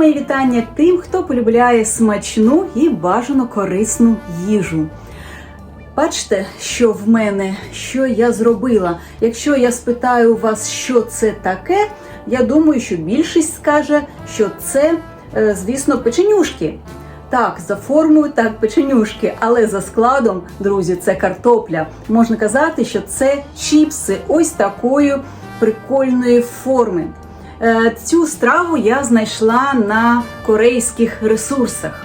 мої вітання тим, хто полюбляє смачну і бажано корисну їжу. Бачите, що в мене, що я зробила. Якщо я спитаю вас, що це таке, я думаю, що більшість скаже, що це, е, звісно, печенюшки. Так, за формою так печенюшки, але за складом, друзі, це картопля. Можна казати, що це чіпси ось такої прикольної форми. Е, Цю страву я знайшла на корейських ресурсах.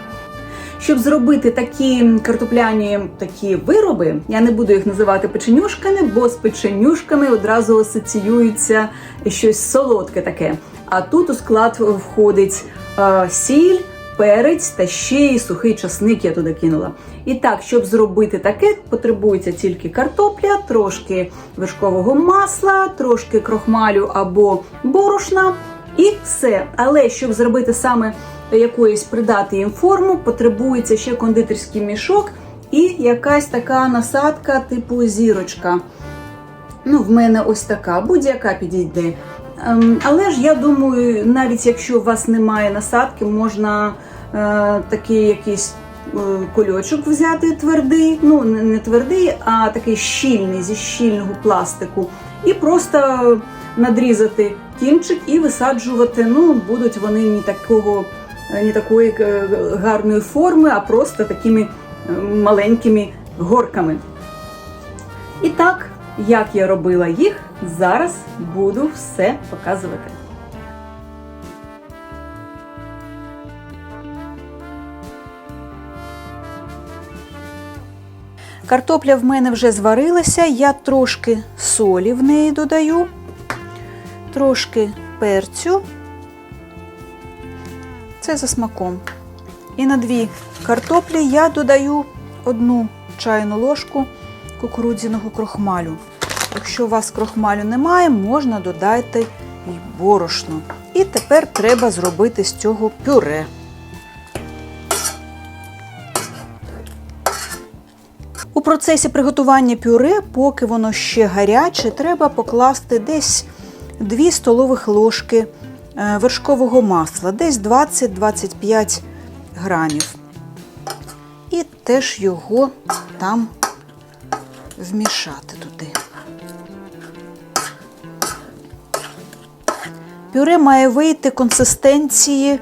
Щоб зробити такі картопляні такі вироби, я не буду їх називати печенюшками, бо з печенюшками одразу асоціюється щось солодке таке. А тут у склад входить е, сіль, перець та ще й сухий часник я туди кинула. І так, щоб зробити таке, потребується тільки картопля, трошки вершкового масла, трошки крохмалю або борошна, і все. Але щоб зробити саме якоїсь придати їм форму, потребується ще кондитерський мішок і якась така насадка, типу зірочка. Ну, в мене ось така, будь-яка підійде. Ем, але ж я думаю, навіть якщо у вас немає насадки, можна такий якийсь е, кульочок взяти твердий, ну не, твердий, а такий щільний зі щільного пластику, і просто надрізати кінчик і висаджувати. Ну, будуть вони не такого, не такої е, гарної форми, а просто такими е, маленькими горками. І так, як я робила їх, зараз буду все показувати. Картопля в мене вже зварилася, я трошки солі в неї додаю, трошки перцю. Це за смаком. І на дві картоплі я додаю одну чайну ложку кукурудзяного крохмалю. Якщо у вас крохмалю немає, можна додати і борошно. І тепер треба зробити з цього пюре. Процесі приготування пюре, поки воно ще гаряче, треба покласти десь 2 столових ложки е, вершкового масла, десь 20-25 грамів. І теж його там вмішати туди. Пюре має вийти консистенції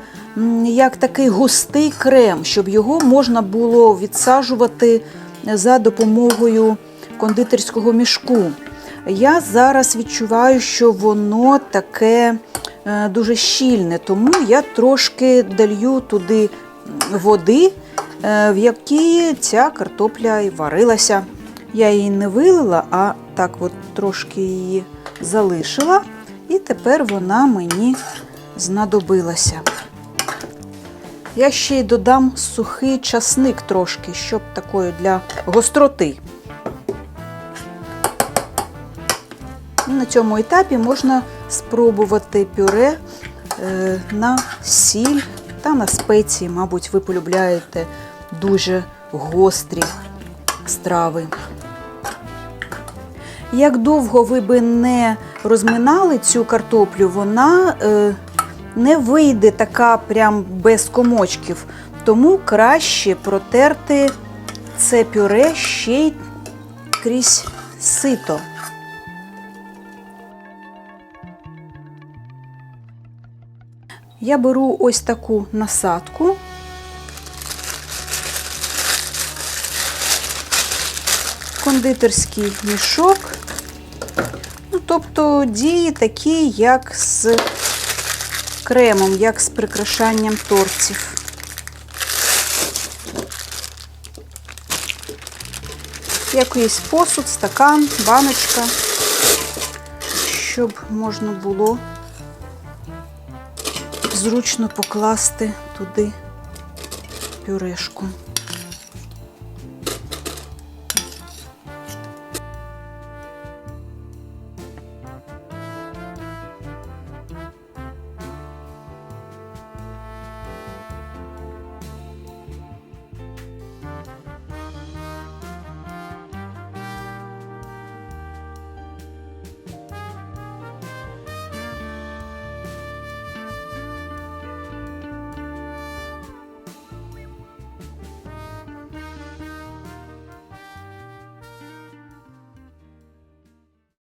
як такий густий крем, щоб його можна було відсаджувати за допомогою кондитерського мішку. Я зараз відчуваю, що воно таке е, дуже щільне, тому я трошки долью туди води, е, в якій ця картопля і варилася. Я її не вилила, а так от трошки її залишила, і тепер вона мені знадобилася. Я ще й додам сухий часник трошки, щоб такою для гостроти. На цьому етапі можна спробувати пюре е, на сіль та на спеції. Мабуть, ви полюбляєте дуже гострі страви. Як довго ви би не розминали цю картоплю, вона е, не вийде така прям без комочків. Тому краще протерти це пюре ще й крізь сито. Я беру ось таку насадку. Кондитерський мішок. Ну, тобто дії такі, як з кремом, як з прикрашанням тортів. Якийсь посуд, стакан, баночка, щоб можна було зручно покласти туди пюрешку.